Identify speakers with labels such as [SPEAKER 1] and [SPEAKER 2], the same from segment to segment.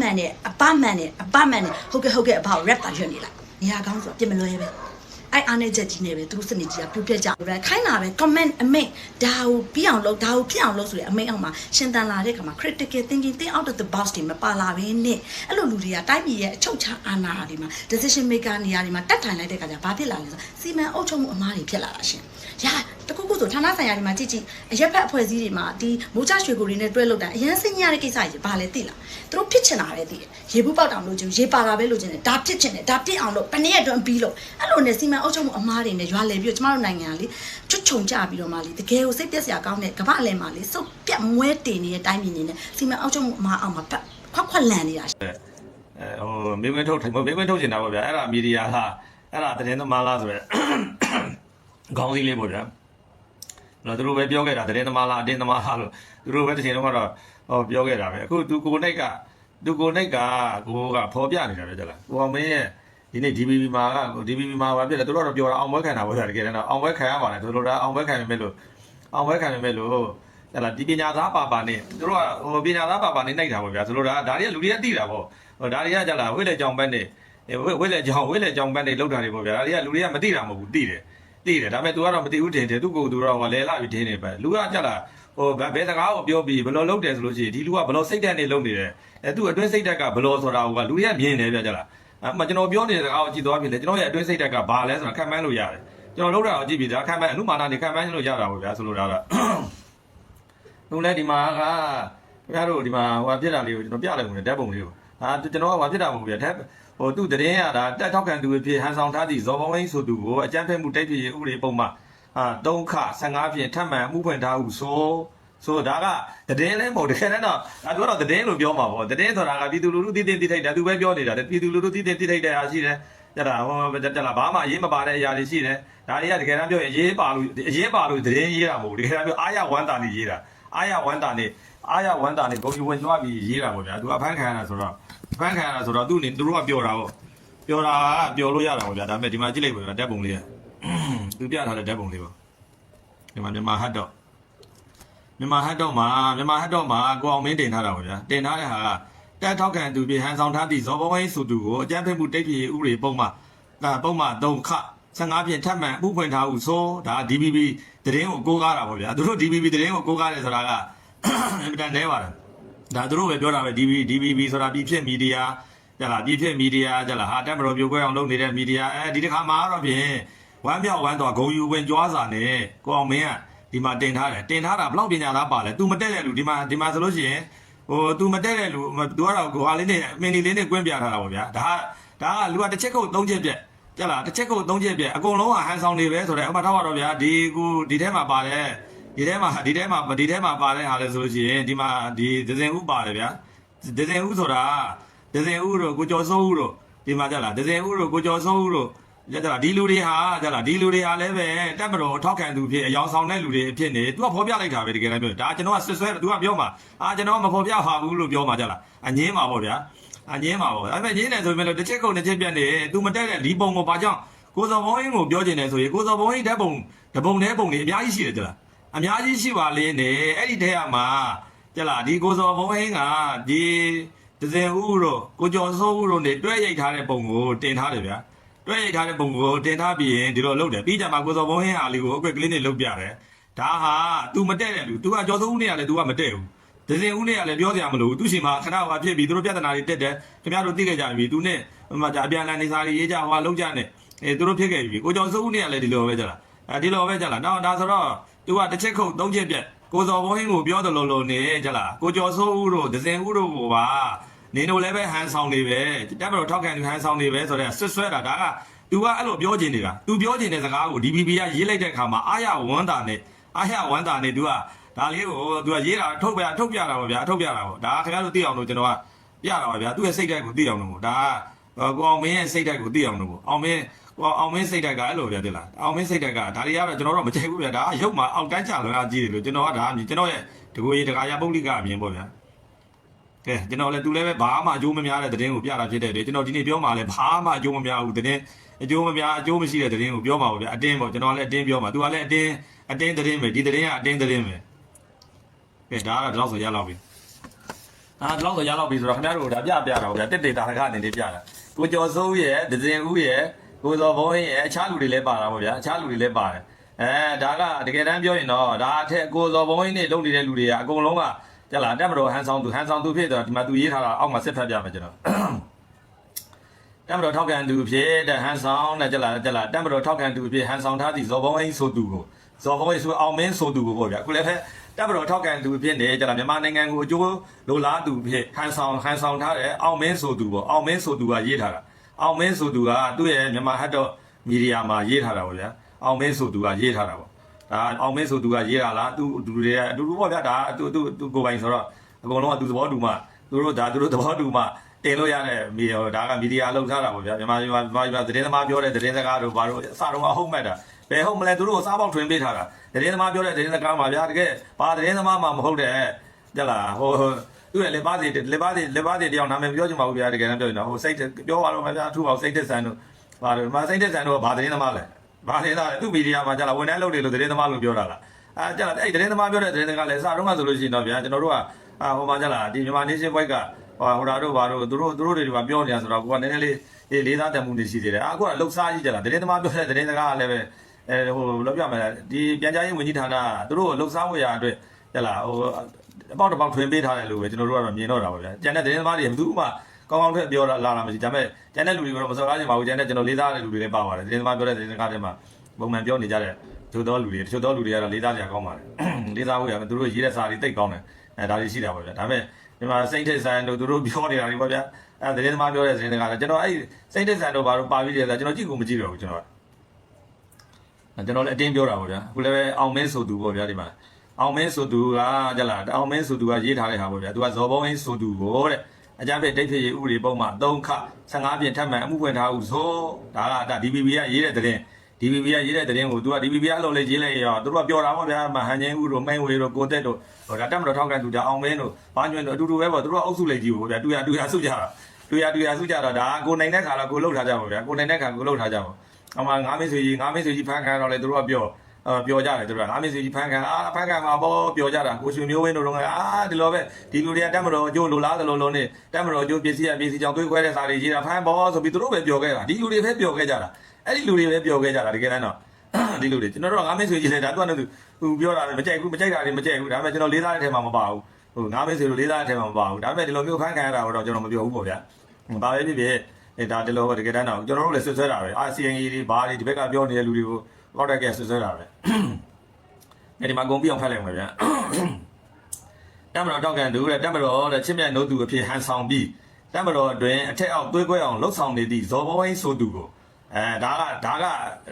[SPEAKER 1] မှန်နဲ့အပမှန်နဲ့အပမှန်နဲ့ဟုတ်ကဲ့ဟုတ်ကဲ့အဖေကို rap တာရွတ်နေလိုက်နေရာကောင်းဆိုတော့ပြင်မလွဲပဲအဲ့အားနဲ့ချက်ကြီးနေပဲသူတို့စနစ်ကြီးကပြုတ်ပြက်ကြတယ်ခိုင်းတာပဲ comment အမိတ်ဒါကိုပြီးအောင်လုပ်ဒါကိုဖြစ်အောင်လုပ်ဆိုတဲ့အမိတ်အောင်မှာရှင်တန်လာတဲ့ခါမှာ critical thinking think out of the box တွေမပါလာဘဲနဲ့အဲ့လိုလူတွေကတိုင်းပြည်ရဲ့အချုပ်ချာအာဏာတွေမှာ decision maker နေရာတွေမှာတက်ထိုင်လိုက်တဲ့ခါကျဘာဖြစ်လာလဲဆိုစီမံအုပ်ချုပ်မှုအမားတွေဖြစ်လာတာရှင်ရာ တခုခုဆိုဌာနဆိုင်ရာတွေမှာကြည့်ကြည့်အရက်ဖက်အဖွဲ့အစည်းတွေမှာဒီမိုးချရွှေကိုတွေနဲ့တွဲလောက်တာအရန်စိတ်ညရတဲ့ကိစ္စကြီးဘာလဲသိလားသူတို့ဖြစ်ချင်တာပဲသိတယ်ရေဘူးပေါက်တောင်လို့ချင်ရေပါတာပဲလို့ချင်တယ်ဒါဖြစ်ချင်တယ်ဒါပြစ်အောင်လို့ဘယ်နှစ်ရက်အတွင်းပြီးလို့အဲ့လိုနဲ့စီမံအုပ်ချုပ်မှုအမားတွေနဲ့ရွာလေပြီးတော့ကျမတို့နိုင်ငံကလေချွတ်ချုံကြပြီးတော့မှလေတကယ်ကိုစိတ်ပြက်စရာကောင်းတဲ့ကမ္ဘာအလယ်မှာလေစုပ်ပြတ်မွဲတင်နေတဲ့တိုင်းပြည်နေနဲ့စီမံအုပ်ချုပ်မှုအမားအောင်မှာဖက်ခွက်ခွက်လန်နေတာ
[SPEAKER 2] အဲဟိုမင်းမင်းထုတ်မင်းမင်းထုတ်ချင်တာပေါ့ဗျာအဲ့ဒါမီဒီယာလားအဲ့ဒါသတင်းသမားလားဆိုရဲခေါင်းစည်းလေးပေါ့ဗျာ တော့သူတို့ပဲပြောခဲ့တာသတင်းသမားလားအတင်းသမားလားလို့သူတို့ပဲတစ်ချိန်လုံးကတော့ဟောပြောခဲ့တာပဲအခုသူကိုနိုင်ကသူကိုနိုင်ကကိုကဖော်ပြနေတာပဲကြလားကိုအောင်မင်းရဲ့ဒီနေ့ DBB မှာက DBB မှာဘာဖြစ်လဲသူတို့ကတော့ပြောတာအောင်ဘွဲခံတာပေါ့ဗျာတကယ်တော့အောင်ဘွဲခံရပါနဲ့သူတို့ကအောင်ဘွဲခံရမယ်လို့အောင်ဘွဲခံရမယ်လို့ဟဲ့လားဒီပညာသားပါပါနဲ့သူတို့ကဟိုပညာသားပါပါနဲ့နှိုက်တာပေါ့ဗျာဆိုလိုတာဒါတွေကလူတွေကသိတာပေါ့ဟိုဒါတွေကကြလားဝိလက်ကြောင်ပန်းနဲ့ဝိဝိလက်ကြောင်ဝိလက်ကြောင်ပန်းနဲ့လောက်တာတွေပေါ့ဗျာဒါတွေကလူတွေကမသိတာမဟုတ်ဘူးသိတယ် သိတယ်ဒါပေမဲ့ तू ကတော့မသိဘူးတင်တယ်သူ့ကိုယ်သူတော့ဟိုလဲလာပြီးတင်းနေပဲလူကကြလားဟိုဘယ်စကားကိုပြောပြီးဘယ်လိုလုပ်တယ်ဆိုလို့ရှိရင်ဒီလူကဘယ်လိုစိတ်ဓာတ်နဲ့လုပ်နေတယ်အဲသူ့အတွင်းစိတ်ဓာတ်ကဘယ်လိုဆိုတာကလူတွေကမြင်တယ်ဗျာကြလားအမှကျွန်တော်ပြောနေတဲ့စကားကိုကြည့်သွားပြီလေကျွန်တော်ရဲ့အတွင်းစိတ်ဓာတ်ကဘာလဲဆိုတာခံမှန်းလို့ရတယ်ကျွန်တော်လုပ်တာကိုကြည့်ပြီးဒါခံမှန်းအမှုမာနနေခံမှန်းလို့ရတာပေါ့ဗျာဆိုလိုတာတော့သူလည်းဒီမှာကခင်ဗျားတို့ဒီမှာဟိုပြစ်တာလေးကိုကျွန်တော်ပြလိုက်ဦးတယ်ဓာတ်ပုံလေးကိုဟာကျွန်တော်ကဟိုပြစ်တာမဟုတ်ဘူးဗျာဓာတ် ဟိုသူ့တရင်ရတာတက်ထောက်ခံသူအဖြစ်ဟန်ဆောင်ထားသည့်ဇော်ဘဝင်းဆိုသူကိုအကြမ်းဖက်မှုတိုက်ပြည့်ဥပဒေပုံမှဟာ၃ခ15ဖြင့်ထပ်မံအမှုဖွင့်ထားဟုဆိုဆိုဒါကတည်င်းလဲမဟုတ်တကယ်တော့ဒါတို့တော့တည်င်းလို့ပြောမှာပေါ့တည်င်းဆိုတာကပြည်သူလူထုတည်တည်တည်ထိုက်တယ်သူပဲပြောနေတာတဲ့ပြည်သူလူထုတည်တည်တည်ထိုက်တယ်အားရှိတယ်ကြတာဟောကြလာဘာမှအရေးမပါတဲ့အရာတွေရှိတယ်ဒါတွေကတကယ်တမ်းပြောရင်အရေးပါလို့အရေးပါလို့တည်င်းရေးတာမဟုတ်ဘူးတကယ်တမ်းပြောအားရဝမ်းတာနေရေးတာ အာရဝန္တာနေအာရဝန္တာနေဂုံယူဝင်သွားပြီးရေးတာပေါ့ဗျာသူအဖမ်းခံရတာဆိုတော့အဖမ်းခံရတာဆိုတော့သူနေသူတို့ကပြောတာပေါ့ပြောတာကပြောလို့ရတာပေါ့ဗျာဒါပေမဲ့ဒီမှာကြည့်လိုက်ပါဗျာဓာတ်ပုံလေးကသူပြထားတဲ့ဓာတ်ပုံလေးပေါ့ဒီမှာမြန်မာဟတ်တော့မြန်မာဟတ်တော့မှာမြန်မာဟတ်တော့မှာကိုအောင်မင်းတင်ထားတာပေါ့ဗျာတင်ထားတဲ့ဟာကတက်ထောက်ခံသူပြည်ဟန်ဆောင်ထားသည့်ဇော်ဘဝင်းဆိုသူကိုအကြမ်းဖက်မှုတိတ်ပြည်ဥပဒေပုံမှာဒါပုံမှာ3ခ15ဖြင့်ထပ်မံဥဖွင့်ထားဟုဆိုဒါ DBB သတင်းကိုကိုးကားတာပေါ့ဗျာသူတို့ DBB သတင်းကိုကိုးကားတယ်ဆိုတာက အင်မတန်နဲပါတယ်ဒါသူတို့ပဲပြောတာပဲ DB DBB ဆိုတာပြည်ဖြစ်မီဒီယာကြလားပြည်ဖြစ်မီဒီယာကြလားဟာတက်မတော်ပြိုကွဲအောင်လုပ်နေတဲ့မီဒီယာအဲဒီတစ်ခါမှာတော့ဖြင့်ဝမ်းပြောက်ဝမ်းတော့ဂုံယူဝင်ကြွားစာနဲ့ကိုအောင်မင်းကဒီမှာတင်ထားတယ်တင်ထားတာဘလောက်ပညာသားပါလဲ तू မတက်တဲ့လူဒီမှာဒီမှာဆိုလို့ရှိရင်ဟို तू မတက်တဲ့လူ तू ကတော့ကိုဟာလေးနဲ့မင်းဒီလေးနဲ့ကွင်းပြထားတာပေါ့ဗျာဒါကဒါကလူကတစ်ချက်ခုတ်သုံးချက်ပြက် ကြလားတစ်ချက်ခုတ်သုံးချက်ပြက်အကုန်လုံးကဟန်ဆောင်နေပဲဆိုတော့ဥပမာထားပါတော့ဗျာဒီကူဒီထဲမှာပါတယ်ဒီထဲမှာဒီထဲမှာဒီထဲမှာပါတဲ့ဟာလဲဆိုလို့ရှိရင်ဒီမှာဒီဒဇင်ဥပါတယ်ဗျာဒဇင်ဥဆိုတာဒဇင်ဥတို့ကိုကျော်စိုးဥတို့ဒီမှာကြလားဒဇင်ဥတို့ကိုကျော်စိုးဥတို့ကြလားဒီလူတွေဟာကြလားဒီလူတွေဟာလည်းပဲတက်မတော်ထောက်ခံသူဖြစ်အယောင်ဆောင်တဲ့လူတွေအဖြစ်နေ तू ကဖော်ပြလိုက်တာပဲတကယ်တမ်းပြောဒါကျွန်တော်ကဆွဆွဲ तू ကပြောမှာအာကျွန်တော်မဖော်ပြပါဘူးလို့ပြောမှာကြလားအငင်းမှာပေါ့ဗျာ အငင်းမှာပေါ့အဲ့မဲ့ငင်းတယ်ဆိုရင်လည်းတစ်ချက်ကုန်တစ်ချက်ပြတ်နေ तू မတက်တဲ့ဒီပုံကိုဘာကြောင့်ကိုစော်ဘုံအင်းကိုပြောချင်တယ်ဆိုရင်ကိုစော်ဘုံအင်းဓာတ်ပုံဓပုံနဲ့ပုံတွေအများကြီးရှိတယ်ကြလား အများကြီးရှိပါလေနဲ့အဲ့ဒီထဲကမှာကြလားဒီကိုစော်ဘုံဟင်းကဒီဒဇင်ဦးတို့ကိုကျော်စိုးဦးတို့နေတွဲရိုက်ထားတဲ့ပုံကိုတင်ထားတယ်ဗျာတွဲရိုက်ထားတဲ့ပုံကိုတင်ထားပြီးရင်ဒီလိုလုပ်တယ်ပြီးကြမှာကိုစော်ဘုံဟင်းအားလေးကိုအကွက်ကလေးနဲ့လုပ်ပြတယ်ဒါဟာ तू မတက်တဲ့လူ तू ကကျော်စိုးဦးနဲ့ကလည်း तू ကမတက်ဘူး ဒဇင်ဦးနဲ့ကလည်းပြောစရာမလိုဘူးသူရှင်မှာခဏဟွာဖြစ်ပြီးသူတို့ပြဿနာတွေတက်တယ်ခင်ဗျားတို့သိခဲ့ကြပြီ तू နဲ့ဟိုမှာကြာပြန်လာနေစားတွေရေးကြဟွာလုံးကြနဲ့အဲသူတို့ဖြစ်ခဲ့ပြီကိုကျော်စိုးဦးနဲ့ကလည်းဒီလိုပဲကြလားအဲဒီလိုပဲကြလားနောက်ဒါဆိုတော့ သူကတစ်ချက်ခုတ်သုံးချက်ပြက်ကိုစော်ဘုံဟင်းကိုပြောတယ်လို့လို့နေကြလားကိုကျော်စိုးဦးတို့ဒဇင်ဦးတို့ကိုပါနေတို့လည်းပဲဟန်ဆောင်နေပဲတက်မလို့ထောက်ခံသူဟန်ဆောင်နေပဲဆိုတော့ဆွဆွဲတာဒါက तू ကအဲ့လိုပြောချင်နေတာ तू ပြောချင်တဲ့စကားကို DBB ကရေးလိုက်တဲ့အခါမှာအာရဝန္တာနဲ့အာရဝန္တာနဲ့ तू က ဒါလေးကို तू ကရေးတာထုတ်ပြထုတ်ပြတာပါဗျာထုတ်ပြတာပေါ့ဒါခင်ဗျားတို့သိအောင်လို့ကျွန်တော်ကပြတာပါဗျာသူ့ရဲ့စိတ်ဓာတ်ကိုသိအောင်လို့ပေါ့ဒါကကိုအောင်မင်းရဲ့စိတ်ဓာတ်ကိုသိအောင်လို့ပေါ့အောင်မင်းဟောအောင်မင်းစိတ်ဓာတ်ကအဲ့လိုပြတယ်လားအောင်မင်းစိတ်ဓာတ်ကဒါတွေကတော့ကျွန်တော်တော့မကြိုက်ဘူးဗျာဒါကရုပ်မှာအောက်တန်းချလွန်အားကြီးတယ်လို့ကျွန်တော်ကဒါအမြင်ကျွန်တော်ရဲ့တကူကြီးတကာရပုတ်လိကအမြင်ပေါ့ဗျာကဲကျွန်တော်လည်းသူလည်းပဲဘာမှအကျိုးမများတဲ့သတင်းကိုပြတာဖြစ်တဲ့လေကျွန်တော်ဒီနေ့ပြောမှလည်းဘာမှအကျိုးမများဘူးသတင်းအကျိုးမများအကျိုးမရှိတဲ့သတင်းကိုပြောမှာပေါ့ဗျာအတင်းပေါ့ကျွန်တော်လည်းအတင်းပြောမှာသူကလည်းအတင်းအတင်းသတင်းပဲဒီသတင်းကအတင်းသတင်းပဲ ကဲဒါကတော့တော့ဆိုရလောက်ပြီအာဒီလောက်ဆိုရလောက်ပြီဆိုတော့ခင်ဗျားတို့ဒါပြပြတာဗျာတစ်တေတာခအနေနဲ့ပြတာကိုကျော်စိုးရဲ့ဒဇင်ဦးရဲ့ကိုစောဘုံရဲ့အခြားလူတွေလည်းပါတာပေါ့ဗျာအခြားလူတွေလည်းပါတယ်အဲဒါကတကယ်တမ်းပြောရင်တော့ဒါအထက်ကိုစောဘုံနဲ့လုံနေတဲ့လူတွေကအကုန်လုံးကကြလားတက်မတော်ဟန်ဆောင်သူဟန်ဆောင်သူဖြစ်တော့ဒီမှာသူရေးထားတာအောက်မှာစစ်ဖတ်ပြမယ်ကျွန်တော်တမတော်ထောက်ခံသူဖြစ်တဲ့ဟန်ဆောင်တဲ့ကြလားကြလားတမတော်ထောက်ခံသူဖြစ်ဟန်ဆောင်ထားသည့်ဇော်ဘုံအင်းဆိုသူကိုဇော်ဘုံအင်းဆိုအောင်မင်းဆိုသူကိုပေါ့ဗျာအခုလည်းဖက် တမတော်ထောက်ခံသူဖြစ်နေကြလားမြန်မာနိုင်ငံကိုအကျိုးလိုလားသူဖြစ်ဟန်ဆောင်ဟန်ဆောင်ထားတဲ့အောင်မင်းဆိုသူပေါ့အောင်မင်းဆိုသူကရေးထားတာအောင်မင်းဆိုသူကသူ့ရဲ့မြန်မာဟတ်တော့မီဒီယာမှာရေးထားတာပေါ့ဗျာအောင်မင်းဆိုသူကရေးထားတာပေါ့ဒါအောင်မင်းဆိုသူကရေးတာလားသူသူတွေကအတူတူပေါ့ဗျာဒါသူသူသူကိုပိုင်ဆိုတော့အကုန်လုံးကသူသဘောတူမှသူတို့ဒါသူတို့သဘောတူမှတင်လို့ရတဲ့မီဒီယာဒါကမီဒီယာလောက်ထားတာပေါ့ဗျာမြန်မာမြန်မာမြန်မာသတင်းသမားပြောတဲ့သတင်းစကားတို့ဘာလို့အစတော့အဟုတ်မဲ့တာ ဘယ်ဟုတ်မလဲသူတို့ကိုစားပေါက်ထွင်ပေးထားတာသတင်းသမားပြောတဲ့သတင်းစကားမှာဗျာတကယ်ဘာသတင်းသမားမှမဟုတ်တဲ့ကြလားဟိုသူ့ရဲ့လက်ပါစီလက်ပါစီလက်ပါစီတယောက်နာမည်ပြောချင်ပါဘူးဗျာတကယ်တမ်းပြောရင်တော့ဟိုစိတ်ပြောပါတော့မဗျာအထူးပါစိတ်သက်ဆန်တို့ဘာလို့မစိတ်သက်ဆန်တို့ကဘာသတင်းသမားလဲဘာသတင်းသမားလဲသူ့မီဒီယာမှာကြလားဝန်ထမ်းလုပ်တယ်လို့သတင်းသမားလို့ပြောတာလားအဲကြလားအဲ့သတင်းသမားပြောတဲ့သတင်းစကားလဲအစတော့ကဆိုလို့ရှိရင်တော့ဗျာကျွန်တော်တို့ကအာဟိုမှာကြလားဒီမြန်မာနေရှင်ဘိုက်ကဟိုဟိုဒါတို့ဘာတို့သူတို့သူတို့တွေဒီမှာပြောနေတာဆိုတော့ကိုကနည်းနည်းလေးအေးလေးသားတန်မှုတွေရှိသေးတယ်အခုကလှုပ်ရှားကြီးကြလားသတင်းသမားပြောတဲ့သတင်းစကားကလည်းပဲ အဲဟိုလောက်ပြမယ်ဒီပြန်ကြားရေးဝန်ကြီးဌာနကသူတို့ကိုလှုပ်ရှားဝေရအတွက်ကြလားဟိုအပေါက်တစ်ပေါက်ထွင်ပေးထားတယ်လို့ပဲကျွန်တော်တို့ကတော့မြင်တော့တာပါဗျာကျန်တဲ့သတင်းသမားတွေဘယ်သူမှကောင်းကောင်းထက်ပြောလာလာမရှိဒါပေမဲ့ကျန်တဲ့လူတွေကတော့မစော်ကားချင်ပါဘူးကျန်တဲ့ကျွန်တော်လေးသားတဲ့လူတွေလည်းပါပါတယ်သတင်းသမားပြောတဲ့သတင်းစကားတွေမှာပုံမှန်ပြောနေကြတဲ့ချို့သောလူတွေတချို့သောလူတွေကတော့လေးသားကြကောင်းပါတယ်လေးသားဝေရသူတို့ရေးတဲ့စာတွေတိတ်ကောင်းတယ်အဲဒါတွေရှိတာပါဗျာဒါပေမဲ့ဒီမှာစိတ်ထက်ဆန်တို့သူတို့ပြောနေတာတွေပေါ့ဗျာအဲသတင်းသမားပြောတဲ့သတင်းတွေကလည်းကျွန်တော်အဲ့စိတ်ထက်ဆန်တို့ဘာလို့ပါပြီးတယ်ဆိုတော့ကျွန်တော်ကြည့်ကိုမကြည့်တော့ဘူးကျွန်တော် ကျွန်တော်လည်းအတင်းပြောတာပေါ့ဗျာအခုလည်းပဲအောင်မင်းဆိုသူပေါ့ဗျာဒီမှာအောင်မင်းဆိုသူကကြလားအောင်မင်းဆိုသူကရေးထားတဲ့ဟာပေါ့ဗျာသူကဇော်ဘုံအင်းဆိုသူကိုတဲ့အကြမ်းဖက်တိတ်ဖြစ်ရေးဥပဒေပုံမှ3ခ15ပြင်ထပ်မှန်အမှုဖွင့်ထားဦးဆိုဒါကဒါ DBB ကရေးတဲ့သတင်း DBB ကရေးတဲ့သတင်းကို तू က DBB ကလို့လေရေးလိုက်ရောသူတို့ကပြောတာပေါ့ဗျာမဟန်ချင်းဦးတို့မိန်ဝေတို့ကိုတက်တို့ဟိုဒါတက်မတော်ထောက်ကန်သူဒါအောင်မင်းတို့ဘာညွန့်တို့အတူတူပဲပေါ့သူတို့ကအုပ်စုလိုက်ကြီးပေါ့ဗျာတူရတူရစုကြတာတူရတူရစုကြတော့ဒါကိုနိုင်တဲ့ခါတော့ကိုလှုပ်ထားကြပါဗျာကိုနိုင်တဲ့ခါကိုလှုပ်ထားကြပါ အမှငါးမင်းဆွေကြီးငါးမင်းဆွေကြီးဖန်ခံတော့လေသူတို့ကပြောအော်ပြောကြတယ်သူတို့ကငါးမင်းဆွေကြီးဖန်ခံအာဖန်ခံမှာပေါ့ပြောကြတာကိုရွှေမျိုးဝင်းတို့တော့အာဒီလိုပဲဒီလူတွေကတက်မတော်အကျိုးလိုလားသလိုလုံးနေတက်မတော်အကျိုးပစ္စည်းရပစ္စည်းကြောင့်တွေးခွဲတဲ့စာတွေကြီးတာဖန်ပေါ့ဆိုပြီးသူတို့ပဲပြောခဲ့တာဒီလူတွေပဲပြောခဲ့ကြတာအဲ့ဒီလူတွေပဲပြောခဲ့ကြတာတကယ်တမ်းတော့ဒီလိုလေကျွန်တော်တို့ကငါးမင်းဆွေကြီးလဲဒါသူကလည်းသူပြောတာမကြိုက်ဘူးမကြိုက်တာတွေမကြိုက်ဘူးဒါပေမဲ့ကျွန်တော်လေးစားတဲ့ထဲမှာမပါဘူးဟိုငါးမင်းဆွေလိုလေးစားတဲ့ထဲမှာမပါဘူးဒါပေမဲ့ဒီလိုမျိုးဖန်ခံရတာတော့ကျွန်တော်မပြောဘူးပေါ့ဗျာဘာပဲဖြစ်ဖြစ် အဲဒါဒီလိုတကယ်တမ်းတော့ကျွန်တော်တို့လည်းဆွဆွဲတာပဲအာ CNA တွေဘာတွေဒီဘက်ကပြောနေတဲ့လူတွေကိုဟောတက်ကဆွဆွဲတာပဲအဲဒီမှာဂုံပြအောင်ဖတ်လိုက်မှာဗျာတမတော်တောက်ကန်သူတဲ့တမတော်တဲ့ချစ်မြတ်နိုးသူအဖြစ်ဟန်ဆောင်ပြီးတမတော်အတွင်အထက်အောက်သွေးကွဲအောင်လှုပ်ဆောင်နေသည့်ဇော်ဘောဝင်းဆိုသူကိုအဲဒါကဒါက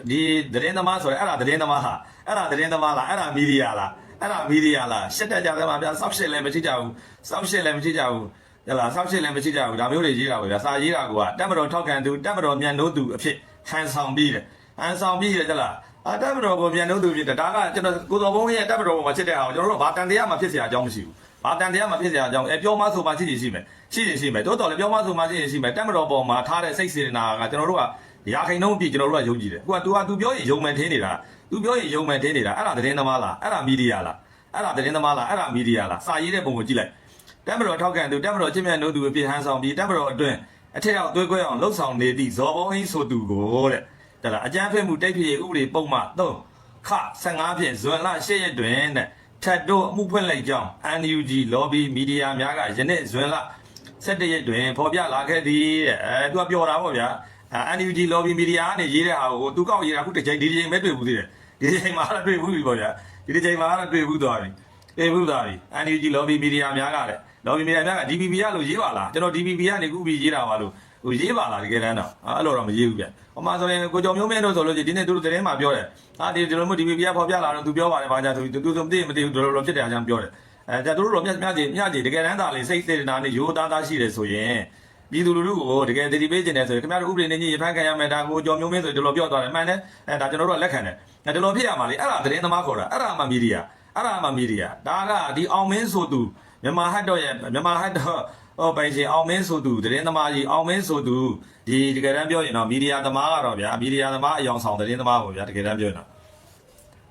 [SPEAKER 2] ဒီသတင်းသမားဆိုရင်အဲ့ဒါသတင်းသမားဟာအဲ့ဒါသတင်းသမားလားအဲ့ဒါမီဒီယာလားအဲ့ဒါမီဒီယာလားရှက်တက်ကြတယ်မှာဗျာဆောက်ရှစ်လည်းမရှိကြဘူးဆောက်ရှစ်လည်းမရှိကြဘူး ရလားဆောက်ရှင်းလည်းမရှိကြဘူးဒါမျိုးတွေရေးတာပဲဗျာစာရေးတာကတက်မတော်ထောက်ခံသူတက်မတော်မြန်လို့သူအဖြစ်ဟန်ဆောင်ပြီးတယ်ဟန်ဆောင်ပြီးတယ်ကြလားအတက်မတော်ကိုမြန်လို့သူဖြစ်တယ်ဒါကကျွန်တော်ကိုတော်ဘုန်းရဲ့တက်မတော်ပေါ်မှာဖြစ်တဲ့အောင်ကျွန်တော်တို့ဘာတန်တရားမှဖြစ်เสียအကြောင်းမရှိဘူးဘာတန်တရားမှဖြစ်เสียအကြောင်းအဲပြောမဆိုမှရှိရင်ရှိမယ်ရှိရင်ရှိမယ်တိုးတော်လည်းပြောမဆိုမှရှိရင်ရှိမယ်တက်မတော်ပေါ်မှာထားတဲ့စိတ်စေတနာကကျွန်တော်တို့ကရာခိုင်နှုန်းအပြည့်ကျွန်တော်တို့ကယုံကြည်တယ်အခုက तू က तू ပြောရင်ယုံမှန်ထင်းနေတာသူပြောရင်ယုံမှန်ထင်းနေတာအဲ့ဒါသတင်းသမားလားအဲ့ဒါမီဒီယာလားအဲ့ဒါသတင်းသမားလားအဲ့ဒါမီဒီယာလားစာရေးတဲ့ပုံကိုကြည့်လိုက် တက်မတော်ထောက်ကန်သူတက်မတော်အချင်းမြတ်နိုးသူအပြည့်ဟန်ဆောင်ပြီးတက်မတော်အတွင်းအထက်အောင်သွေးခွဲအောင်လှုပ်ဆောင်နေသည့်ဇော်ဘုံအင်းဆိုသူကိုတဲ့။ဒါလားအကြမ်းဖက်မှုတိုက်ဖြစ်ရေးဥပဒေပုံမှ3ခ15ဖြင့်ဇွန်လ10ရက်တွင်တဲ့ထတ်တို့အမှုဖွင့်လိုက်ကြောင်း NUG lobby media များကယနေ့ဇွန်လ17ရက်တွင်ဖော်ပြလာခဲ့သည်တဲ့။အဲ तू ကပြောတာပေါ့ဗျာ။အာ NUG lobby media ကနေရေးတဲ့ဟာကိုသူကောက်ရေးတာအခုတစ်ချိန်ဒီတစ်ချိန်ပဲတွေ့ဘူးသေးတယ်ဒီတစ်ချိန်မှာတော့တွေ့ဘူးပြီပေါ့ဗျာဒီတစ်ချိန်မှာတော့တွေ့ဘူးသွားပြီတွေ့ဘူးသွားပြီ NUG lobby media များကတဲ့ lobby media များက DPP ရလို့ရေးပါလားကျွန်တော် DPP ကနေခုပြီးရေးတာပါလို့ဟိုရေးပါလားတကယ်တမ်းတော့အဲ့လိုတော့မရေးဘူးဗျဟိုမှာဆိုရင်ကိုကျော်မျိုးမင်းတို့ဆိုလို့ရှိရင်ဒီနေ့သူတို့သတင်းမှာပြောတယ်ဟာဒီဒီလိုမျိုး DPP ကပေါ်ပြလာတော့သူပြောပါတယ်ဘာကြဆိုပြီးသူသူမသိမသိဘူးဒီလိုလိုဖြစ်တယ်အကြောင်းပြောတယ်အဲကြသူတို့တော့မြတ်မြတ်ကြီးမြတ်ကြီးတကယ်တမ်းသာလေစိတ်စေတနာနဲ့ရိုးသားသားရှိတယ်ဆိုရင်ပြည်သူလူထုကိုတကယ်တတိပေးကျင်တယ်ဆိုရင်ခင်ဗျားတို့ဥပဒေနဲ့ညှိရဖန်ခံရမယ်ဒါကိုကြော်မျိုးမင်းဆိုဒီလိုပြောသွားတယ်မှန်တယ်အဲဒါကျွန်တော်တို့ကလက်ခံတယ်အဲဒီလိုဖြစ်ရမှာလေအဲ့ဒါသတင်းသမားခေါ်တာအဲ့ဒါမှမီဒီယာအဲ့ဒါမှမီဒီယာဒါကဒီအောင်မင်းဆိုသူ မြန်မာဟတ်တော့ရဲ့မြန်မာဟတ်တော့ဟောပိုင်ရှင်အောင်မင်းဆိုသူသတင်းသမားကြီးအောင်မင်းဆိုသူဒီတကယ်တမ်းပြောရင်တော့မီဒီယာသမားကတော့ဗျာမီဒီယာသမားအယောင်ဆောင်သတင်းသမားပေါ့ဗျာတကယ်တမ်းပြောရင်တော့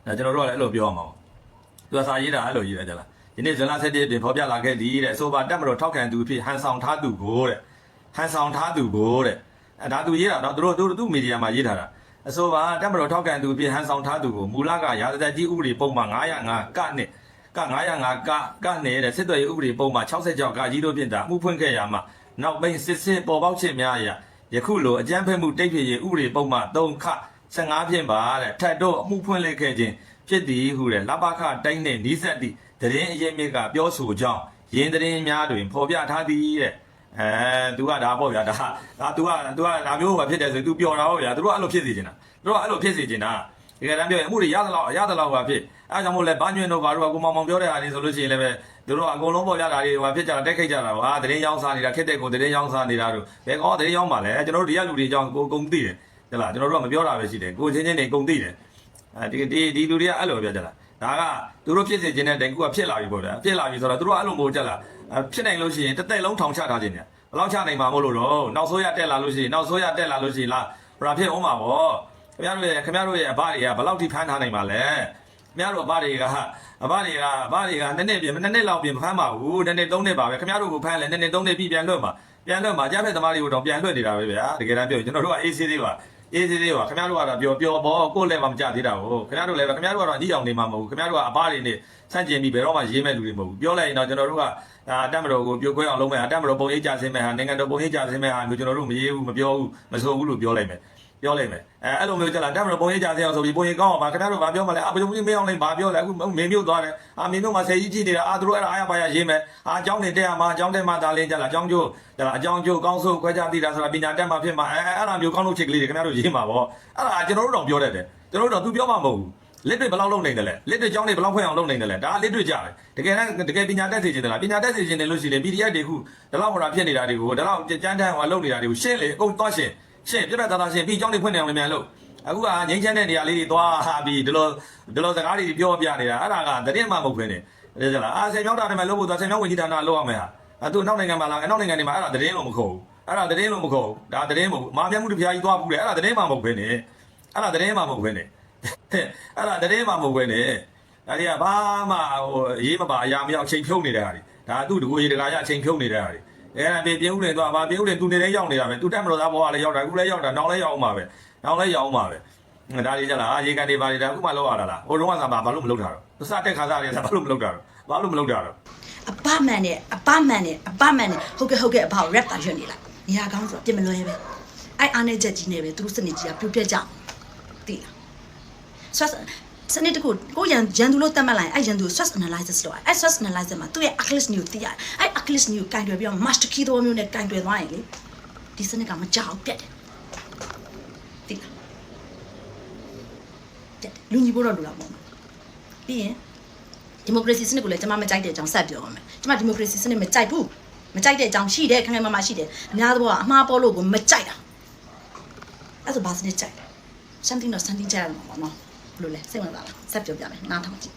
[SPEAKER 2] ဒါကျွန်တော်တို့ကလည်းအဲ့လိုပြောရမှာပေါ့သူကစာရေးတာအဲ့လိုရေးတာကြလားဒီနေ့ဇလဆက်တဲ့ပြင်ဖော်ပြလာခဲ့သည်တဲ့အဆိုပါတက်မတော်ထောက်ခံသူဖြစ်ဟန်ဆောင်ထားသူကိုတဲ့ဟန်ဆောင်ထားသူကိုတဲ့အဲဒါသူရေးတာတော့သူတို့သူတို့သူ့မီဒီယာမှာရေးထားတာအဆိုပါတက်မတော်ထောက်ခံသူဖြစ်ဟန်ဆောင်ထားသူကိုမူလကရာဇသက်ကြီးဥပဒေပုံမှန်905ကနဲ့ က905ကကနဲ့တဲ့စစ်တော်ရေးဥပဒေပုံမှန်66ကကြီးတို့ပြင်တာအမှုဖွင့်ခဲ့ရမှာနောက်ပိုင်းစစ်စစ်ပေါ်ပေါက်ချက်များအရာယခုလိုအကြမ်းဖက်မှုတိတ်ဖြစ်ရေးဥပဒေပုံမှန်3ခ15ဖြင့်ပါတဲ့ထပ်တော့အမှုဖွင့်လိုက်ခဲ့ခြင်းဖြစ်သည်ဟုတဲ့လပခတိုင်းနဲ့နီးစပ်သည့် တရင်အရင်မြစ်ကပြောဆိုကြောင်းရင်းတရင်များတွင်ဖော်ပြထားသည်တဲ့အဲ तू ကဒါပေါ့ဗျာဒါဒါ तू က तू ကဒါမျိုးပဲဖြစ်တယ်ဆို तू ပျော်တာပေါ့ဗျာ तू ကအဲ့လိုဖြစ်စေချင်တာ तू ကအဲ့လိုဖြစ်စေချင်တာ တကယ်တမ်းပြောရင်အမှုတွေရသလောက်ရသလောက်ပါဖြစ်အဲဒါကြောင့်မို့လဲဘာညွန့်တို့ဘာတို့ကကိုမောင်မောင်ပြောတဲ့အားတွေဆိုလို့ရှိရင်လည်းပဲတို့ကအကုန်လုံးပေါ်ရတာတွေဟိုဖြစ်ကြတာတက်ခိတ်ကြတာဟာသတင်းရောင်းစားနေတာခက်တဲ့ကိုသတင်းရောင်းစားနေတာတို့ဘယ်ကောသတင်းရောင်းပါလဲကျွန်တော်တို့ဒီကလူတွေအကြောင်းကိုကုန်သိတယ်ဟဲ့လားကျွန်တော်တို့ကမပြောတာပဲရှိတယ်ကိုချင်းချင်းတွေကုန်သိတယ်အဲဒီဒီဒီလူတွေကအဲ့လိုပြောကြတာဒါကသူတို့ဖြစ်စေခြင်းတဲ့တိုင်ကူကဖြစ်လာပြီပေါ့ဗျာဖြစ်လာပြီဆိုတော့သူတို့ကအဲ့လိုမဟုတ်ကြလားဖြစ်နိုင်လို့ရှိရင်တစ်သက်လုံးထောင်ချထားခြင်းညာဘယ်လောက်ချနိုင်မှာမို့လို့တော့နောက်ဆိုးရတက်လာလို့ရှိရင်နောက်ဆိုးရတက်လာလို့ရှိရင်လားဘာဖြစ်အောင်မှာပေါ့ ခင်ဗျားတို့ရဲ့ခင်ဗျားတို့ရဲ့အဘတွေကဘယ်လောက်ထိဖမ်းထားနိုင်ပါလဲခင်ဗျားတို့အဘတွေကအဘတွေကအဘတွေကနှစ်နှစ်ပြင်နှစ်နှစ်လောက်ပြင်မဖမ်းပါဘူးနှစ်နှစ်သုံးနှစ်ပါပဲခင်ဗျားတို့ကိုဖမ်းလဲနှစ်နှစ်သုံးနှစ်ပြီးပြန်လွတ်မှာပြန်လွတ်မှာကြားဖက်သမားတွေကိုတော့ပြန်လွတ်နေတာပဲဗျာတကယ်တမ်းပြောရင်ကျွန်တော်တို့ကအေးဆေးသေးပါအေးသေးသေးပါခင်ဗျားတို့ကတော့ပျော်ပျော်ပေါ့ကိုယ့်လည်းမကြသေးတာဟုတ်ခင်ဗျားတို့လည်းခင်ဗျားတို့ကတော့အကြီးအောင်နေမှာမဟုတ်ဘူးခင်ဗျားတို့ကအပားတွေနဲ့ဆန့်ကျင်ပြီးဘယ်တော့မှရေးမဲ့လူတွေမဟုတ်ဘူးပြောလိုက်ရင်တော့ကျွန်တော်တို့ကဒါတက်မတော်ကိုပြိုခွဲအောင်လုပ်မယ်တက်မတော်ပုံရိပ်ကြဆင်းမဲ့ဟာနိုင်ငံတော်ပုံရိပ်ကြဆင်းမဲ့ဟာမျိုးကျွန်တော်တို့မရေးဘူးမပြောဘူးမဆိုဘူးလို့ပြောလိုက်မယ် ပြောလိုက်မယ်အဲအဲ့လိုမျိုးကြလားတက်မတော်ပုံရိပ်ကြဆင်းအောင်ဆိုပြီးပုံရိပ်ကောင်းအောင်ပါခင်ဗျားတို့ကပြောမှလဲအပယုံကြီးမင်းအောင်လေးမပြောလဲအခုမင်းမျိုးသွားတယ်အာမင်းတို့မှာဆယ်ကြီးကြည့်နေတာအာတို့အဲ့ဒါအားရပါရရေးမယ်အာအကြောင်းနေတက်ရမှာအကြောင်းတက်မှာဒါလေးကြလားအကြောင်းကျိုးကြလားအကြောင်းကျိုးကောင်းဆိုးခွဲခြားသိတာဆိုတာပညာတက်မှာဖြစ်မှာအဲအဲ့ဒါမျိုးကောင်းလို့ချစ်ကလေးတွေခင်ဗျားတို့ရေးမှာပေါ့အဲ့ဒါကျွန်တော်တို့တော့ပြောတတ်တယ်ကျွန်တော်တို့တော့သူပြောမှာမဟုတ်ဘူးလက်တွေဘယ်လောက်လုံနေတယ်လဲလက်တွေကြောင်းတွေဘယ်လောက်ဖွင့်အောင်လုံနေတယ်လဲဒါလက်တွေကြတယ်တကယ်တမ်းတကယ်ပညာတတ်စေချင်တယ်လားပညာတတ်စေချင်တယ်လို့ရှိရင် PDF တွေခုဒီလောက်ဟောတာဖြစ်နေတာတွေကိုဒီလောက်ကြမ်းတမ်းဟောလုံနေတာတွေကိုရှင်းလေအကုန်သွားရှင်း ရှင်းပြပြသားသားရှင်းပြီးကြောင်းတွေဖွင့်နေအောင်လည်းမြန်လို့အခုကငိမ့်ချမ်းတဲ့နေရာလေးတွေသွားဟာပြီးဒီလိုဒီလိုစကားတွေပြောပြနေတာအဲ့ဒါကတရင်မှမဟုတ်ခွင့်နေဒါကြလားအာဆယ်မြောက်တာတည်းမှာလို့ဖို့သွားဆယ်မြောက်ဝင်ကြီးဌာနလောက်ရမယ်ဟာအဲ့သူနောက်နိုင်ငံမှာလာအနောက်နိုင်ငံတွေမှာအဲ့ဒါတရင်လို့မခေါ်ဘူးအဲ့ဒါတရင်လို့မခေါ်ဘူးဒါတရင်မဟုတ်ဘူးမာပြမှုတစ်ပြားကြီးသွားဘူးလေအဲ့ဒါတရင်မှမဟုတ်ခွင့်နေအဲ့ဒါတရင်မှမဟုတ်ခွင့်နေအဲ့ဒါတည်းမှမဟုတ်ပဲနဲ့ဒါတွေကဘာမှဟိုအရေးမပါအရာမရောက်အချိန်ဖြုံးနေတဲ့ဟာတွေဒါသူ့တကူရေတကာရအချိန်ဖြုံးနေတဲ့ဟာတွေ အဲ့ဒါပြင်ပြင်းဦးလင်သွားဘာပြင်းဦးလင်သူနေတိုင်းရောက်နေတာပဲသူတက်မလို့သားဘောကလည်းရောက်တာအခုလည်းရောက်တာနောက်လည်းရောက်အောင်ပါပဲနောက်လည်းရောက်အောင်ပါပဲဒါတွေကြလားရေကန်တွေဘာတွေဒါအခုမှလောက်ရတာလားဟိုတုန်းကသာဘာလို့မလုပ်တာတော့သစတက်ခါစားတွေသာဘာလို့မလုပ်တာတော့ဘာလို့မလုပ်တာတော့
[SPEAKER 1] အပမှန်နဲ့အပမှန်နဲ့အပမှန်နဲ့ဟုတ်ကဲ့ဟုတ်ကဲ့အဖေကို rap တာရွတ်နေလိုက်နေရာကောင်းဆိုတော့ပြင်မလွဲပဲအဲ့အားနဲ့ချက်ကြီးနေပဲသူတို့စနစ်ကြီးကပြုတ်ပြက်ကြအောင်သိလား stress စနစ်တခုကိုရန်ရန်သူလို့တတ်မှတ်လိုက်ရင်အဲ့ရန်သူကို stress analysis လုပ်အဲ့ stress analysis မှာသူ့ရဲ့ Achilles heel ကိုသိရတယ်အဲ့ Achilles heel ကိုကင်တွယ်ပြီးတော့ master key တော်မျိုးနဲ့ကင်တွယ်သွားရင်လေဒီစနစ်ကမကြောက်ပြတ်တယ်သိလားပြတ်တယ်လူညီဖို့တော့လူလာပေါ့ပြီးရင်ဒီမိုကရေစီစနစ်ကိုလည်းကျွန်မမကြိုက်တဲ့အကြောင်းဆက်ပြောပါမယ်ကျွန်မဒီမိုကရေစီစနစ်မကြိုက်ဘူးမကြိုက်တဲ့အကြောင်းရှိတယ်ခိုင်ခိုင်မာမာရှိတယ်အများသောကအမှားပေါ်လို့ကိုမကြိုက်တာအဲ့ဆိုဘာစနစ်ကြိုက်လဲ something တော့ something ကြိုက်ရမှာပေါ့နော် ဘယ်လိုလဲစိတ်ဝင်စားလားဆက်ပြောပြမယ်နားထောင်ကြည့်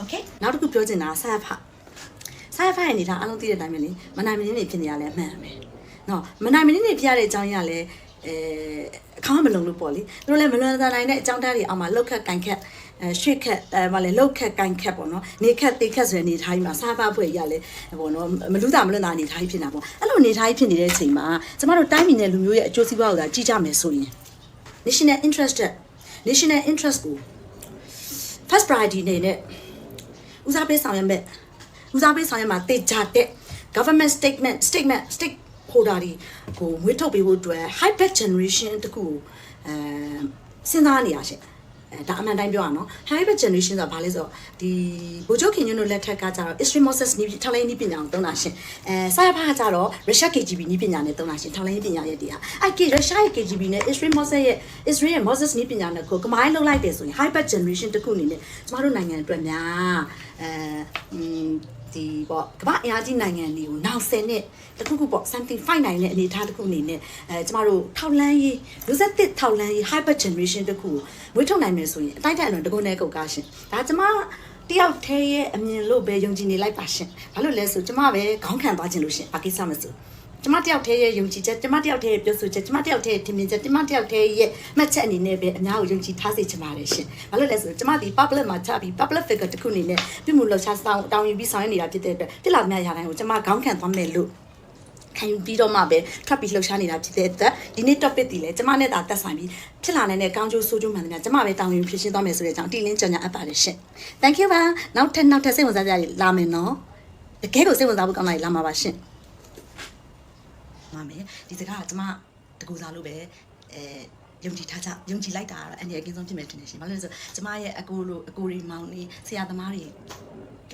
[SPEAKER 1] okay နောက်တစ်ခုပြောချင်တာဆာဖဆာဖရဲ့အနေထားအားလုံးသိတဲ့အတိုင်းပဲလေမနိုင်မနေနေဖြစ်နေရလဲအမှန်ပဲနော်မနိုင်မနေနေဖြစ်ရတဲ့အကြောင်းရလဲအဲအခါမလုံးလို့ပေါ့လေသူတို့လည်းမလွန်သာနိုင်တဲ့အကြောင်းသားတွေအောက်မှာလောက်ခက်ကန်ခက်အဲရွှေ့ခက်အဲမလဲလောက်ခက်ကန်ခက်ပေါ့နော်နေခက်တေခက်ဆိုတဲ့အနေထားကြီးမှာစားဖဖွဲ့ရလဲပေါ့နော်မလူတာမလွန်တာအနေထားကြီးဖြစ်နေတာပေါ့အဲ့လိုအနေထားကြီးဖြစ်နေတဲ့အချိန်မှာကျမတို့တိုင်းပြည်နဲ့လူမျိုးရဲ့အကျိုးစီးပွားကိုသာကြည့်ကြမယ်ဆိုရင် national interest တဲ့ national interest ကို first priority အနေနဲ့ဦးစားပေးဆောင်ရွက်မဲ့ဦးစားပေးဆောင်ရွက်မှာတေချာတဲ့ government statement statement state holder တွေကိုမွေးထုတ်ပေးဖို့အတွက် hybrid generation တခုကိုအဲစဉ်းစားနေရရှင့်အဲ ဒါအမှန်တိုင်းပြောရအောင်နော် hybrid generation ဆိုတာဘာလဲဆိုတော့ဒီဘိုလ်ချုပ်ခင်ညွန်းတို့လက်ထက်ကကြတော့ extremosis နီးထောက်လိုင်းနီးပညာကိုသုံးတာရှင်အဲဆာယဖာကကြတော့ Russia KGB နီးပညာနဲ့သုံးတာရှင်ထောက်လိုင်းနီးပညာရဲ့တရားအဲ K Russia ရဲ့ KGB နဲ့ extremosis ရဲ့ Israel ရဲ့ Moses နီးပညာနဲ့ကိုကမိုင်းလုံးလိုက်တယ်ဆိုရင် hybrid generation တစ်ခုအနေနဲ့ကျမတို့နိုင်ငံအတွက်များအဲอืม ဒီပေါ့ကမ္ဘာအင်အားကြီးနိုင်ငံတွေကိုနောက်ဆယ်နှစ်တခုခုပေါ့ something fight နိုင်တဲ့အနေအထားတစ်ခုအနေနဲ့အဲကျမတို့ထောက်လန်းရေးလူသက်တစ်ထောက်လန်းရေး hyper generation တစ်ခုကိုဝေထုတ်နိုင်မယ်ဆိုရင်အတိုက်တက်အလွန်တကုန်းနဲ့ကုတ်ကားရှင်ဒါကျမတယောက်တည်းရဲ့အမြင်လို့ပဲယုံကြည်နေလိုက်ပါရှင်ဘာလို့လဲဆိုကျမပဲခေါင်းခံသွားခြင်းလို့ရှင်ဘာကိစ္စမဆို ကျမတယောက်တည်းရဲ့ယုံကြည်ချက်ကျမတယောက်တည်းရဲ့ပြောဆိုချက်ကျမတယောက်တည်းရဲ့ထင်မြင်ချက်ကျမတယောက်တည်းရဲ့မှတ်ချက်အနေနဲ့ပဲအများကိုယုံကြည်ထားစေချင်ပါတယ်ရှင်။ဘာလို့လဲဆိုတော့ကျမဒီ public မှာချပြီး public figure တစ်ခုအနေနဲ့ပြည်မှုလှချဆောင်တောင်းယူပြီးဆောင်ရွက်နေတာဖြစ်တဲ့အတွက်ပြစ်လာမြရတိုင်းကိုကျမခေါင်းခံသွားမယ်လို့ခံယူပြီးတော့မှပဲထွက်ပြီးလှုပ်ရှားနေတာဖြစ်တဲ့အတွက်ဒီနေ့ topic ဒီလေကျမနဲ့သာသက်ဆိုင်ပြီးဖြစ်လာနိုင်တဲ့ကောင်းကျိုးဆိုးကျိုးမှန်တယ်များကျမပဲတောင်းယူဖြစ်ရှင်းသွားမယ်ဆိုတဲ့အကြောင်းအတိအလင်းကြော်ညာအပ်ပါတယ်ရှင်။ Thank you ပါနောက်ထပ်နောက်ထပ်စိတ်ဝင်စားကြရလာမယ်နော်။တကယ်ကိုစိတ်ဝင်စားဖို့ကောင်းလာလာမှာပါရှင်။ မှာမယ်ဒီစကားကကျမတကူစားလို့ပဲအဲယုံကြည်ထားကြယုံကြည်လိုက်တာကတော့အနေအကင်းဆုံးဖြစ်မယ်ထင်တယ်ရှင်ဘာလို့လဲဆိုကျမရဲ့အကိုလိုအကိုရီမောင်လေးဆရာသမားတွေ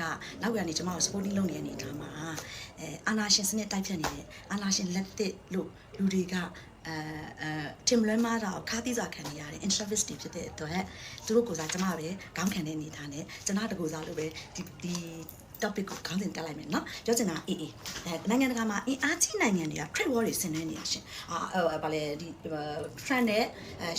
[SPEAKER 1] ကနောက်ကနေကျမကို supporting လုပ်နေတဲ့အနေထားမှာအဲအာနာရှင်စနစ်တိုက်ဖြတ်နေတဲ့အာနာရှင်လက်သစ်လို့လူတွေကအဲအဲတင်လွဲမားတာကိုခါးသီးစွာခံနေရတယ် introvert တွေဖြစ်တဲ့အတွက်သူတို့ကိုစားကျမပဲခေါင်းခံတဲ့အနေထားနဲ့ကျမတကူစားလို့ပဲဒီဒီ topic ကိုခေါင်းစဉ်တက်လိုက်မယ်နော်ပြောချင်တာအေးအေးနိုင်ငံတကာမှာအင်အားကြီးနိုင်ငံတွေက trade war တွေဆင်နွှဲနေရရှင်အာဘာလဲဒီ trend နဲ့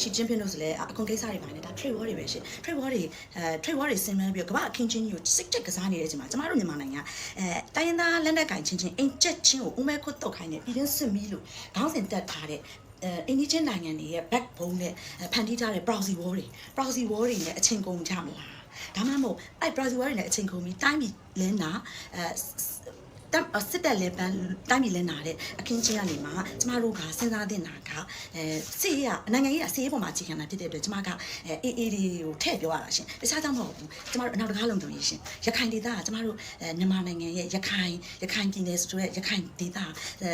[SPEAKER 1] ရှီဂျင်ပင်တို့ဆိုလဲအကုန်ကိစ္စတွေပါနေတာ trade war တွေပဲရှင် trade war တွေအဲ trade war တွေဆင်နွှဲပြီးတော့ကမ္ဘာအခင်းချင်းကြီးကိုစိတ်တက်ကစားနေတဲ့အချိန်မှာကျမတို့မြန်မာနိုင်ငံအဲတိုင်းရင်းသားလက်နက်ကင်ချင်းချင်းအိမ်ချက်ချင်းကိုဥမဲခွတ်တုတ်ခိုင်းနေပြည်တွင်းစစ်မီးလို့ခေါင်းစဉ်တက်ထားတဲ့အဲအင်ဒီဂျင်နိုင်ငံတွေရဲ့ backbone နဲ့ဖန်တီးထားတဲ့ proxy war တွေ proxy war တွေနဲ့အချိန်ကုန်ကြမလား ဒါမှမဟုတ်အဲ့ browser တွေလည်းအချိန်ကုန်ပြီးတိုင်းပြည်လင်းတာအဲတက်စစ်တက်လဲပန်းတိုင်းပြည်လဲနာတဲ့အခင်းချင်းကနေမှကျမတို့ကစဉ်းစားတင်တာကအဲစီရနိုင်ငံရေးကစီးရေးပေါ်မှာအခြေခံတာဖြစ်တဲ့အတွက်ကျမကအဲအေးအေးလေးကိုထည့်ပြောရတာရှင်တခြားကြောင့်မဟုတ်ဘူးကျမတို့အနောက်တကားလုံးတုံရေးရှင်ရခိုင်ဒေသကကျမတို့အဲမြန်မာနိုင်ငံရဲ့ရခိုင်ရခိုင်ပြည်နယ်ဆိုတဲ့ရခိုင်ဒေသအဲ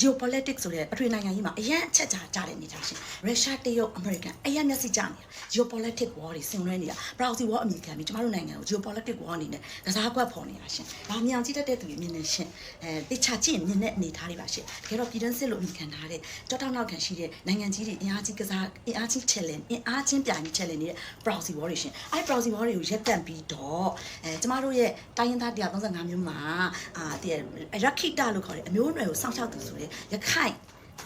[SPEAKER 1] geopolitics ဆိုတဲ့ပထဝီနိုင်ငံကြီးမှာအရန်အချက်ကြားကြားတဲ့နေကြရှင်ရုရှားတရုတ်အမေရိကန်အရန်မျက်စိကြားနေတာ geopolitics war တွေဆင်နွှဲနေတာ proxy war အမိခံပြီးကျမတို့နိုင်ငံကို geopolitics war အနေနဲ့ကစားကွက်ဖော်နေတာရှင်။ဒါမြောင်ကြည့်တတ်တဲ့သူတွေမြင်နေရှင်။အဲတေချာကြည့်မြင်တဲ့အနေထားတွေပါရှင်။တကယ်တော့ပြည်တွင်းစစ်လို့အမိခံထားတဲ့ကြောက်တောက်နောက်ခံရှိတဲ့နိုင်ငံကြီးတွေအင်အားကြီးကစားအင်အားကြီး challenge အင်အားချင်းပြိုင် challenge နေတဲ့ proxy war တွေရှင်။အဲ proxy war တွေကိုရက်တန့်ပြီးတော့အဲကျမတို့ရဲ့တိုင်းရင်းသား135မျိုးမှာအာတည်ရခိတလို့ခေါ်တဲ့အမျိုးအနွယ်ကိုစောင့်ရှောက်သူဆိုတဲ့ရခိုင်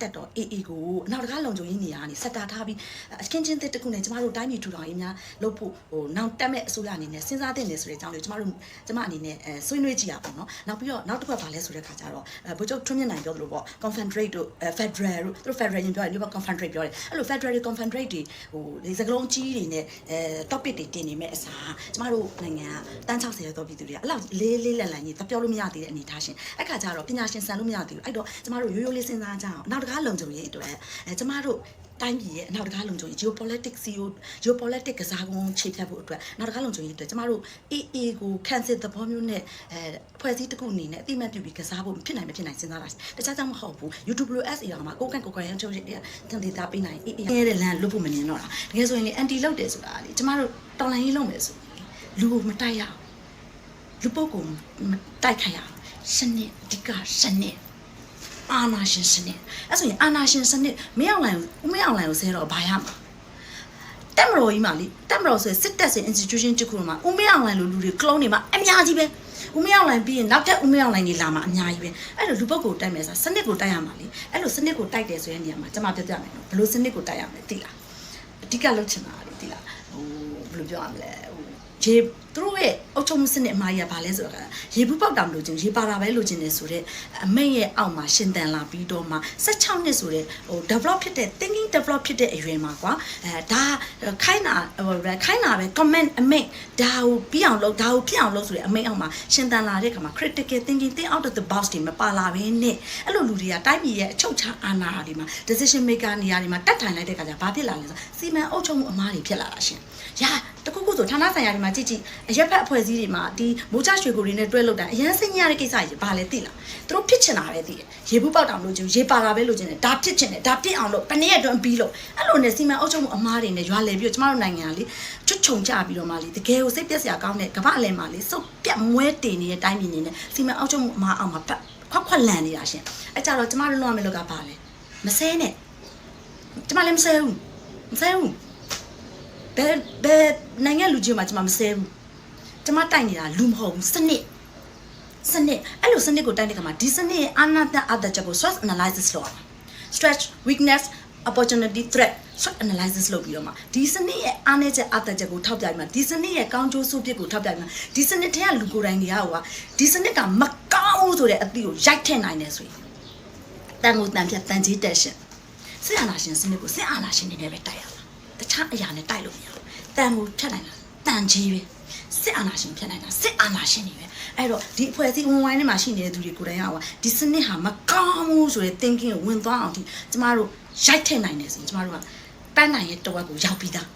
[SPEAKER 1] တက်တော့အေးအေးကိုအနောက်တကားလုံခြုံရေးနေရာကနေစက်တာထားပြီးအခင်းချင်းတစ်တစ်ခုနဲ့ကျမတို့တိုင်းပြည်ထူထောင်ရေးများလုပ်ဖို့ဟိုနောက်တက်မဲ့အစိုးရအနေနဲ့စဉ်းစားတင်နေဆိုတဲ့အကြောင်းလေးကျမတို့ကျမအနေနဲ့အဲဆွေးနွေးကြည့်ရပါတော့။နောက်ပြီးတော့နောက်တစ်ခါဗာလဲဆိုတဲ့ခါကျတော့အဲဗိုလ်ချုပ်ထွန်းမြင့်နိုင်ပြောသလိုပေါ့ confederate တို့ federal တို့သူတို့ federal ရင်ပြောတယ်ဒီဘက် confederate ပြောတယ်အဲ့လို federal တွေ confederate တွေဟိုဒီစကလုံးကြီးတွေနဲ့အဲ topic တွေတင်နေမဲ့အစားကျမတို့နိုင်ငံကတန်း60ရောက်တော့ပြည်သူတွေကအဲ့လောက်လေးလေးလန်လန်ကြီးတပြောလို့မရသေးတဲ့အနေထားရှင်အဲ့ခါကျတော့ပညာရှင်ဆန်လို့မရသေးဘူးအဲ့တော့ကျမတို့ရိုးရိုးလေးစဉ်းစားကြအောင်နောက်တကားလုံခြုံရေးအတွက်အဲကျမတို့တိုင်းပြည်ရဲ့အနောက်တကားလုံခြုံရေး geopolitics CO geopolitics ကစားကုန်းခြေဖြတ်ဖို့အတွက်နောက်တကားလုံခြုံရေးအတွက်ကျမတို့ AA ကို cancel သဘောမျိုးနဲ့အဲဖွဲ့စည်းတစ်ခုအနေနဲ့အတိမတ်ပြုပြီးကစားဖို့မဖြစ်နိုင်မဖြစ်နိုင်စဉ်းစားတာတခြားကြောင့်မဟုတ်ဘူး YouTube လို SA တော့မှာကိုကန်ကိုကန်ရန်ချုပ်ရတဲ့တန်တေတာပေးနိုင် AA ရဲ့လမ်းလွတ်ဖို့မနေတော့တာတကယ်ဆိုရင်လေ anti လောက်တယ်ဆိုတာလေကျမတို့တော်လိုင်းရေးလုပ်မယ်ဆိုရင်လူကိုမတိုက်ရအောင်လူပုတ်ကိုမတိုက်ခိုက်ရအောင်စနစ်အဓိကစနစ် အာနာရှင်စနစ်အဲ့ဆိုရင်အာနာရှင်စနစ်မင်းအောင်လိုင်ကိုဦးမင်းအောင်လိုင်ကိုဆဲတော့ဘာရမှာတက်မတော်ကြီးမှာလေတက်မတော်ဆိုရင်စစ်တပ်စင် institution တစ်ခုမှာဦးမင်းအောင်လိုင်လိုလူတွေကလုံးနေမှာအများကြီးပဲဦးမင်းအောင်လိုင်ပြီးရင်နောက်ထပ်ဦးမင်းအောင်လိုင်တွေလာမှာအများကြီးပဲအဲ့လိုလူပုတ်ကိုတိုက်မယ်ဆိုစနစ်ကိုတိုက်ရမှာလေအဲ့လိုစနစ်ကိုတိုက်တယ်ဆိုတဲ့နေရာမှာကျွန်မပြောပြမယ်နော်ဘယ်လိုစနစ်ကိုတိုက်ရမလဲသိလားအဓိကလုပ်ချင်တာလေသိလားဟိုဘယ်လိုပြောရမလဲဟိုရေ သူတို့ရဲ့အုတ်ချုံစနစ်အမှားကြီးကဘာလဲဆိုတော့ရေဘူးပေါက်တာမလို့ချင်းရေပါတာပဲလို့ချင်းနေဆိုတဲ့အမိတ်ရဲ့အောက်မှာရှင်တန်လာပြီးတော့မှ16နှစ်ဆိုတဲ့ဟို develop ဖြစ်တဲ့ thinking develop ဖြစ်တဲ့အရွယ်မှာကွာအဲဒါခိုင်းတာဟိုခိုင်းတာပဲ comment အမိတ်ဒါကိုပြီးအောင်လုပ်ဒါကိုပြအောင်လုပ်ဆိုတဲ့အမိတ်အောက်မှာရှင်တန်လာတဲ့ခါမှာ critical thinking think out of the box တွေမပါလာဘဲနဲ့အဲ့လိုလူတွေကတိုင်းပြည်ရဲ့အချုပ်ချာအာဏာတွေမှာ decision maker နေရာတွေမှာတက်ထိုင်လိုက်တဲ့ခါကျဘာဖြစ်လာလဲဆိုစီမံအုပ်ချုပ်မှုအမားတွေဖြစ်လာတာရှင်ရာတခုခုဆိုဌာနဆိုင်ရာတွေမှာကြည့်ကြည့်အရက်ဖက်အဖွဲ့အစည်းတွေမှာဒီမိုးချရွှေကိုတွေနဲ့တွဲလောက်တာအရန်စိတ်ညရတဲ့ကိစ္စကြီးဘာလဲသိလားသူတို့ဖြစ်ချင်တာပဲသိတယ်ရေဘူးပေါက်တာမလို့ချင်းရေပါတာပဲလို့ချင်းတယ်ဒါဖြစ်ချင်တယ်ဒါပြစ်အောင်လို့တနေ့အတွင်းပြီးလို့အဲ့လိုနဲ့စီမံအုပ်ချုပ်မှုအမားတွေနဲ့ရွာလေပြီးတော့ကျမတို့နိုင်ငံကလေချွတ်ချုံကြပြီးတော့မှလေတကယ်ကိုစိတ်ပြက်စရာကောင်းတဲ့ကမ္ဘာအလယ်မှာလေစုပ်ပြတ်မွဲတင်နေတဲ့တိုင်းပြည်နေနဲ့စီမံအုပ်ချုပ်မှုအမားအောင်မှာပတ်ခွက်ခွက်လန်နေတာရှင်အဲ့ကြတော့ကျမတို့လုံးဝမလုပ်ကပါလေမဆဲနဲ့ကျမလည်းမဆဲဘူးမဆဲဘူးဘယ်ဘယ်နိုင်ငံလူကြီးမှကျမမဆဲဘူး ကျမတိုက်နေတာလူမဟုတ်ဘူးစနစ်စနစ်အဲ့လိုစနစ်ကိုတိုက်တဲ့ခါမှာဒီစနစ်ရဲ့အာနာတအပ်တဲ့ချက်ကို stress analysis လုပ်ရမှာ stretch weakness opportunity threat SWOT analysis လုပ်ပြီးတော့မှဒီစနစ်ရဲ့အားနည်းချက်အသက်ချက်ကိုထောက်ပြပြီးမှဒီစနစ်ရဲ့ကောင်းကျိုးဆိုးပြစ်ကိုထောက်ပြပြီးမှဒီစနစ်ထဲကလူကိုယ်တိုင်တွေကဟိုကဒီစနစ်ကမကောင်းဘူးဆိုတဲ့အသည့်ကိုရိုက်ထည့်နိုင်တယ်ဆိုရင်တန်ကိုတန်ဖြတ်တန်ကြီးတက်ရှင်စစ်အာဏာရှင်စနစ်ကိုစစ်အာဏာရှင်တွေနဲ့ပဲတိုက်ရတာတခြားအရာနဲ့တိုက်လို့မရဘူးတန်ကိုဖြတ်နိုင်တာတန်ကြီးပဲ စစ်အာဏာရှင်ဖြတ်နိုင်တာစစ်အာဏာရှင်တွေပဲအဲ့တော့ဒီအဖွဲ့အစည်းဝင်ဝိုင်းထဲမှာရှိနေတဲ့သူတွေကိုယ်တိုင်ကဟောဒီစနစ်ဟာမကောင်းဘူးဆိုတဲ့ thinking ကိုဝင်သွားအောင်ဒီကျမတို့ရိုက်ထည့်နိုင်တယ်ဆိုရင်ကျမတို့ကပန်းနိုင်ရဲ့တဝက်ကိုရောက်ပြီးသား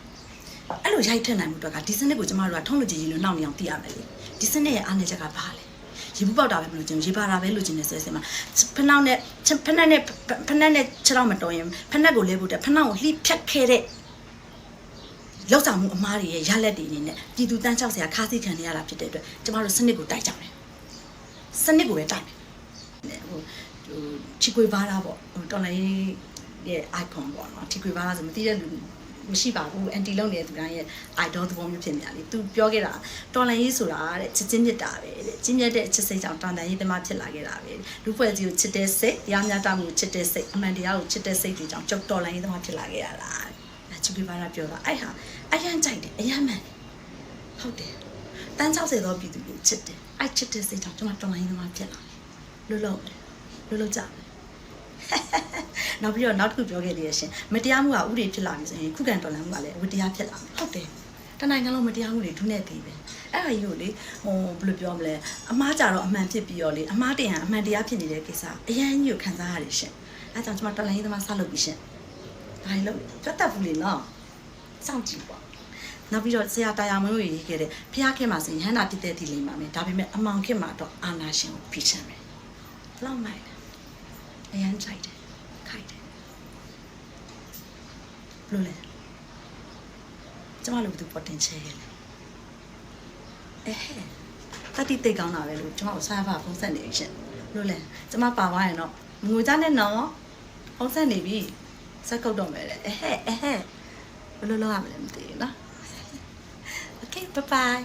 [SPEAKER 1] အဲ့လိုရိုက်ထက်နိုင်မှုအတွက်ကဒီစနစ်ကိုကျမတို့ကထုံးလို့ကြည်ကြည်လို့နှောင့်နေအောင်သိရမယ်လေဒီစနစ်ရဲ့အားနည်းချက်ကဘာလဲရေဘူးပေါက်တာပဲမလို့ကျင်ရေပါတာပဲလို့ကျင်နေဆိုတဲ့စင်မှာဖနှောက်နဲ့ဖနှက်နဲ့ဖနှက်နဲ့ခြေထောက်မတော်ရင်ဖနှက်ကိုလဲဖို့တဲ့ဖနှောက်ကိုလှိဖြတ်ခဲ့တဲ့ လောက်ဆောင်မှုအမားတွေရဲ့ရလက်တွေအနေနဲ့ပြည်သူတန်းချောက်စရာခါးစီခံနေရတာဖြစ်တဲ့အတွက်ကျမတို့စနစ်ကိုတိုက်ကြတယ်စနစ်ကိုပဲတိုက်မယ်ဟိုဟိုချီကွေဘာလာပေါ့ဟိုတော်လိုင်းရဲ့ icon ပေါ့နော်ချီကွေဘာလာဆိုမသိတဲ့လူမရှိပါဘူးအန်တီလုံးနေတဲ့သူတိုင်းရဲ့ idol သဘောမျိုးဖြစ်နေရလေသူပြောခဲ့တာတော်လန်ရေးဆိုတာတဲ့ချစ်ချင်းမြတ်တာပဲတဲ့ချင်းမြတ်တဲ့ချစ်စိတ်ကြောင့်တော်လန်ရေးသမားဖြစ်လာခဲ့တာပဲလူဖွဲ့စည်းကိုချစ်တဲ့စိတ်တရားမျှတမှုကိုချစ်တဲ့စိတ်အမှန်တရားကိုချစ်တဲ့စိတ်တွေကြောင့်ကြောက်တော်လန်ရေးသမားဖြစ်လာခဲ့ရတာအဲ ချစ်ပြီးပါတာပြောတာအဲ့ဟာအရန်ကြိုက်တယ်အရန်မှန်တယ်ဟုတ်တယ်တန်း60သောပြည်သူကိုချစ်တယ်အဲ့ချစ်တဲ့စိတ်ကြောင့်ကျွန်မတော်လန်ရေးသမားဖြစ်လာတယ်လွတ်လွတ်တယ်လွတ်လွတ်ကြတယ်နောက်ပြီးတော့နောက်တစ်ခုပြောခဲ့သေးရရှင်မတရားမှုကဥပဒေဖြစ်လာပြီဆိုရင်ခုခံတော်လှန်မှုကလည်းဝတရားဖြစ်လာမယ်ဟုတ်တယ်တနိုင်ငံလုံးမတရားမှုတွေဒုနဲ့ပြီးပဲအဲ့ဒါကြီးကိုလေဟိုဘယ်လိုပြောမလဲအမားကြတော့အမှန်ဖြစ်ပြီးတော့လေအမားတရားအမှန်တရားဖြစ်နေတဲ့ကိစ္စအရန်ကြီးကိုခံစားရတယ်ရှင်အဲဒါကြောင့်ကျွန်မတော်လှန်ရေးသမားဆက်လုပ်ပြီးရှင် ဒါလေးလို့ပြတ်တက်ဘူးလေနော်စောင့်ကြည့်ပေါ့နောက်ပြီးတော့ဆရာတရားမင်းကိုရေးခဲ့တဲ့ဖျားခင်မှာဆိုရင်ဟန္တာပြည့်တဲ့ဒီလိမ့်ပါမယ်ဒါပေမဲ့အမောင်ခင်မှာတော့အာနာရှင်ကိုဖိချင်တယ်ဘလောက်မိုက်လဲအရန်ကြိုက်တယ်ခိုက်တယ်ဘလို့လဲကျမတို့ဘယ်သူပေါ်တင်ချဲလဲအဲဟဲ့တတိတိတ်ကောင်းတာပဲလို့ကျမတို့စားပါဖုံးဆက်နေပြီရှင်ဘလို့လဲကျမပါသွားရင်တော့ငိုကြနဲ့နော်ဖုံးဆက်နေပြီ စက်ကုတ်တော့မယ်လေအဲဟဲ့အဲဟဲ့ဘလို့လောက်ရမလဲမသိဘူးနော် Okay bye bye